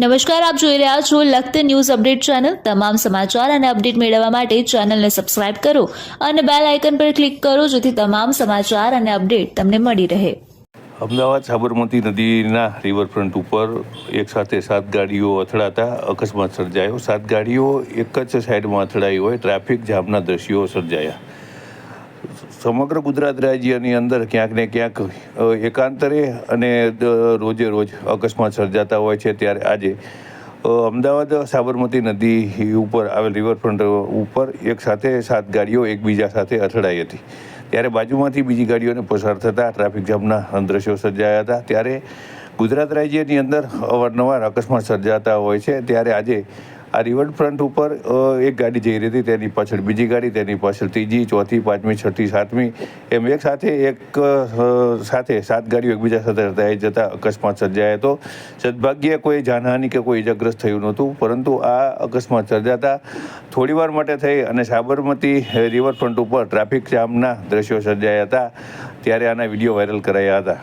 નમસ્કાર, આપ જોઈ રહ્યા છો લખત ન્યૂઝ અપડેટ ચેનલ. તમામ સમાચાર અને અપડેટ મેળવવા માટે ચેનલને સબસ્ક્રાઇબ કરો અને બેલ આઇકન પર ક્લિક કરો જેથી તમામ સમાચાર અને અપડેટ તમને મળી રહે. અમદાવાદ સાબરમતી નદીના રિવરફ્રન્ટ ઉપર એક સાથે સાત ગાડીઓ અથડાતા અકસ્માત સર્જાયો. સાત ગાડીઓ એક જ સાઈડમાં અથડાઈ હોય. ટ્રાફિક જામના દ્રશ્યો સર્જાયા. સમગ્ર ગુજરાત રાજ્યની અંદર ક્યાંક ને ક્યાંક એકાંતરે અને રોજે રોજ અકસ્માત સર્જાતા હોય છે. ત્યારે આજે અમદાવાદ સાબરમતી નદી ઉપર આવેલ રિવરફ્રન્ટ ઉપર એક સાથે સાત ગાડીઓ એકબીજા સાથે અથડાઈ હતી. ત્યારે બાજુમાંથી બીજી ગાડીઓને પસાર થતાં ટ્રાફિક જામના દ્રશ્યો સર્જાયા હતા. ત્યારે ગુજરાત રાજ્યની અંદર અવારનવાર અકસ્માત સર્જાતા હોય છે. ત્યારે આજે આ રિવરફ્રન્ટ ઉપર એક ગાડી જઈ રહી હતી, તેની પાછળ બીજી ગાડી, તેની પાછળ ત્રીજી, ચોથી, પાંચમી, છઠ્ઠી, સાતમી, એમ એક સાથે એક સાથે સાત ગાડીઓ એકબીજા સાથે અથડાઈ જતા અકસ્માત સર્જાયો હતો. સદભાગ્યે કોઈ જાનહાનિ કે કોઈ ઇજાગ્રસ્ત થયું નહોતું, પરંતુ આ અકસ્માત સર્જાતા થોડીવાર માટે થઈ અને સાબરમતી રિવરફ્રન્ટ ઉપર ટ્રાફિક જામના દ્રશ્યો સર્જાયા હતા, ત્યારે આના વીડિયો વાયરલ કરાયા હતા.